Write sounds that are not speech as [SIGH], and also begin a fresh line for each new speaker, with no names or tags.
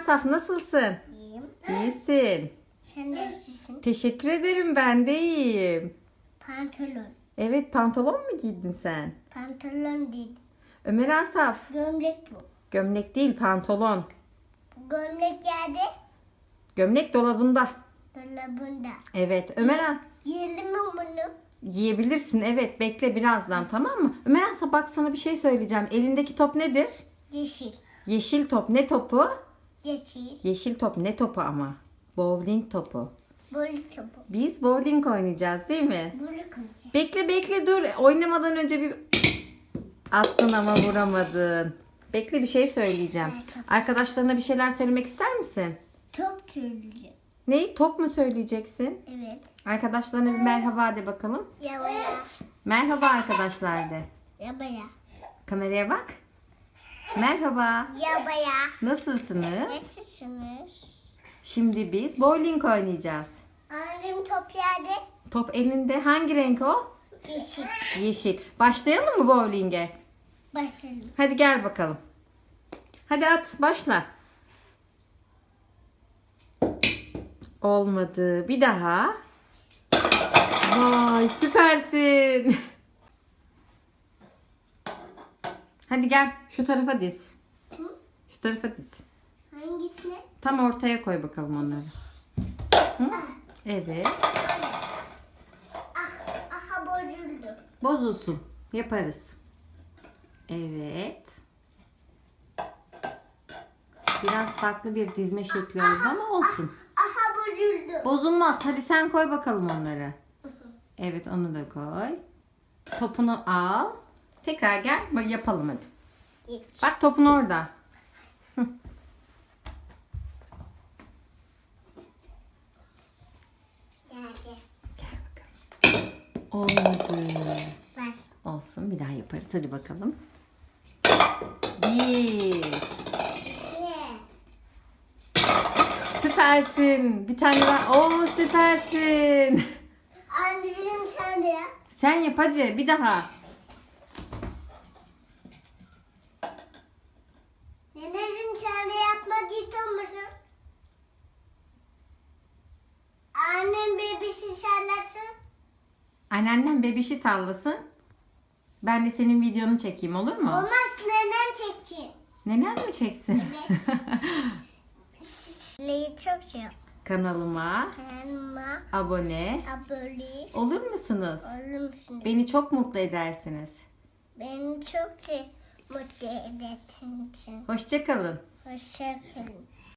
Asaf nasılsın?
İyiyim.
İyisin.
Sen nasılsın?
Teşekkür ederim ben de iyiyim.
Pantolon.
Evet pantolon mu giydin sen?
Pantolon değil.
Ömer Asaf.
Gömlek bu.
Gömlek değil pantolon.
Gömlek yerde
Gömlek dolabında.
dolabında.
Evet Ömer Asaf.
Giyelim mi bunu?
Giyebilirsin evet bekle birazdan tamam mı? Ömer Asaf bak sana bir şey söyleyeceğim. Elindeki top nedir?
Yeşil.
Yeşil top ne topu?
Yeşil.
Yeşil top ne topu ama? Bowling topu.
Balık topu.
Biz bowling oynayacağız değil mi?
Balık olacak.
Bekle bekle dur. Oynamadan önce bir attın ama vuramadın. Bekle bir şey söyleyeceğim. Arkadaşlarına bir şeyler söylemek ister misin?
Top söyleyeceğim.
Ne? Top mu söyleyeceksin?
Evet.
Arkadaşlarına bir merhaba de bakalım.
Yabaya.
Merhaba arkadaşlar de.
Yabaya.
Kameraya bak. Merhaba.
Yabaya.
Nasılsınız?
Nasılsınız?
Şimdi biz bowling oynayacağız.
Annem top yerde.
Top elinde hangi renk o?
Yeşil.
Yeşil. Başlayalım mı bowling'e?
Başlayalım.
Hadi gel bakalım. Hadi at başla. Olmadı. Bir daha. Vay süpersin. Hadi gel şu tarafa diz.
Hı?
Şu tarafa diz.
Hangisine?
Tam ortaya koy bakalım onları. Hı? Evet.
Ah, aha bozuldu.
Bozulsun. Yaparız. Evet. Biraz farklı bir dizme şekli oldu ama olsun.
Aha bozuldu.
Bozulmaz. Hadi sen koy bakalım onları. Evet onu da koy. Topunu al. Tekrar gel. Yapalım hadi.
Geç.
Bak topun orada.
Geldi.
Gel bakalım. Olmadı.
Ver.
Olsun bir daha yaparız. Hadi bakalım. Bir. Süpersin. Bir tane daha. Oo süpersin.
Anneciğim sen de yap.
Sen yap hadi bir daha.
Neneciğim sen de yapmak istiyor musun? Annem bebişi sallasın.
Anneannem bebişi sallasın. Ben de senin videonu çekeyim olur mu?
Olmaz neden çekeceğim?
Nenen mi çeksin?
Neyi [LAUGHS] çok şey
Kanalıma
Kanalıma
abone
abone
olur musunuz?
olur musun?
Beni çok mutlu edersiniz.
Beni çok şey mutlu edersin için.
Hoşçakalın.
Hoşçakalın.